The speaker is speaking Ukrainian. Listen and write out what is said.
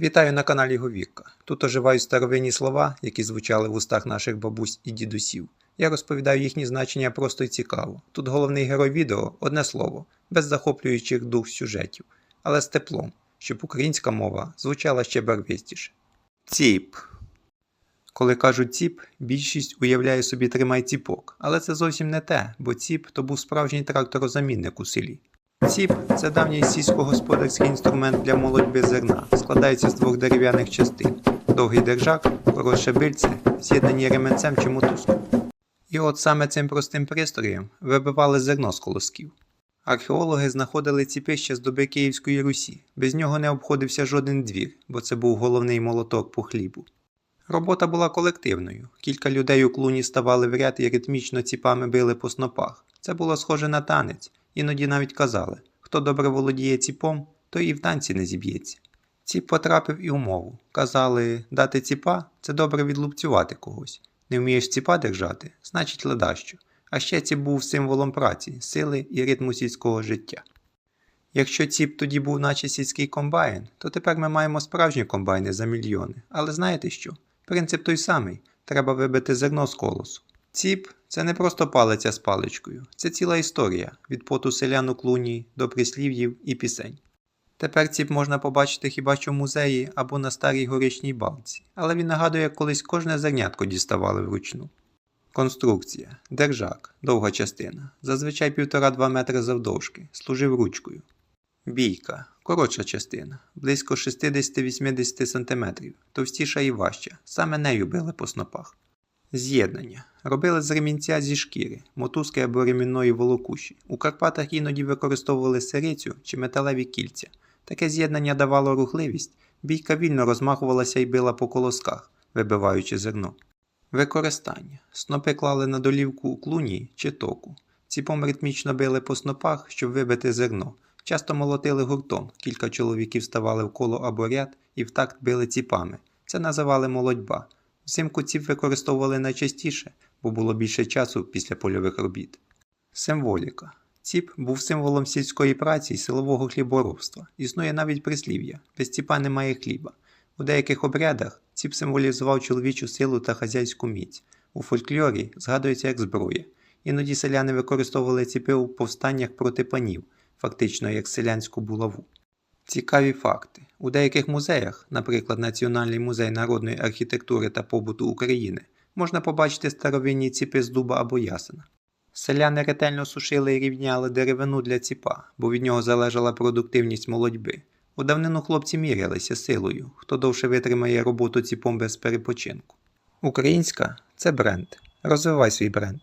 Вітаю на каналі Говірка. Тут оживають старовинні слова, які звучали в устах наших бабусь і дідусів. Я розповідаю їхні значення просто й цікаво. Тут головний герой відео одне слово, без захоплюючих дух сюжетів, але з теплом, щоб українська мова звучала ще барвистіше. Ціп. Коли кажуть ціп, більшість уявляє собі тримай ціпок, але це зовсім не те, бо ціп то був справжній тракторозамінник у селі. Ціп це давній сільськогосподарський інструмент для молодьби зерна, складається з двох дерев'яних частин: довгий держак, коротше бильце, з'єднані ременцем чи мотузкою. І от саме цим простим пристроєм вибивали зерно з колосків. Археологи знаходили ціпи ще з доби Київської Русі. Без нього не обходився жоден двір, бо це був головний молоток по хлібу. Робота була колективною. Кілька людей у клуні ставали в ряд і ритмічно ціпами били по снопах. Це було схоже на танець, іноді навіть казали: хто добре володіє ціпом, той і в танці не зіб'ється. Ціп потрапив і у мову. Казали, дати ціпа це добре відлупцювати когось. Не вмієш ціпа держати, значить ледащо. А ще ціп був символом праці, сили і ритму сільського життя. Якщо ціп тоді був наче сільський комбайн, то тепер ми маємо справжні комбайни за мільйони. Але знаєте що? Принцип той самий треба вибити зерно з колосу. Ціп це не просто палиця з паличкою, це ціла історія від поту селян у клуні до прислів'їв і пісень. Тепер ціп можна побачити хіба що в музеї або на старій горичній балці, але він нагадує, як колись кожне зернятко діставали вручну. Конструкція. Держак. Довга частина. Зазвичай 1,5-2 метри завдовжки. Служив ручкою. Бійка. Коротша частина. Близько 60-80 см. Товстіша і важча. Саме нею били по снопах. З'єднання. Робили з ремінця зі шкіри, мотузки або ремінної волокуші. У Карпатах іноді використовували сирицю чи металеві кільця. Таке з'єднання давало рухливість, бійка вільно розмахувалася і била по колосках, вибиваючи зерно. Використання. Снопи клали на долівку клуні чи току. Ціпом ритмічно били по снопах, щоб вибити зерно. Часто молотили гуртом, кілька чоловіків ставали в коло або ряд і в такт били ціпами. Це називали молодьба. Взимку ціп використовували найчастіше, бо було більше часу після польових робіт. Символіка. Ціп був символом сільської праці і силового хліборобства. Існує навіть прислів'я без ціпа немає хліба. У деяких обрядах ціп символізував чоловічу силу та хазяйську міць. У фольклорі згадується як зброя. Іноді селяни використовували ціпи у повстаннях проти панів, фактично як селянську булаву. Цікаві факти. У деяких музеях, наприклад, Національний музей народної архітектури та побуту України, можна побачити старовинні ціпи з дуба або ясена. Селяни ретельно сушили і рівняли деревину для ціпа, бо від нього залежала продуктивність молодьби. У давнину хлопці мірялися силою, хто довше витримає роботу ціпом без перепочинку. Українська це бренд. Розвивай свій бренд.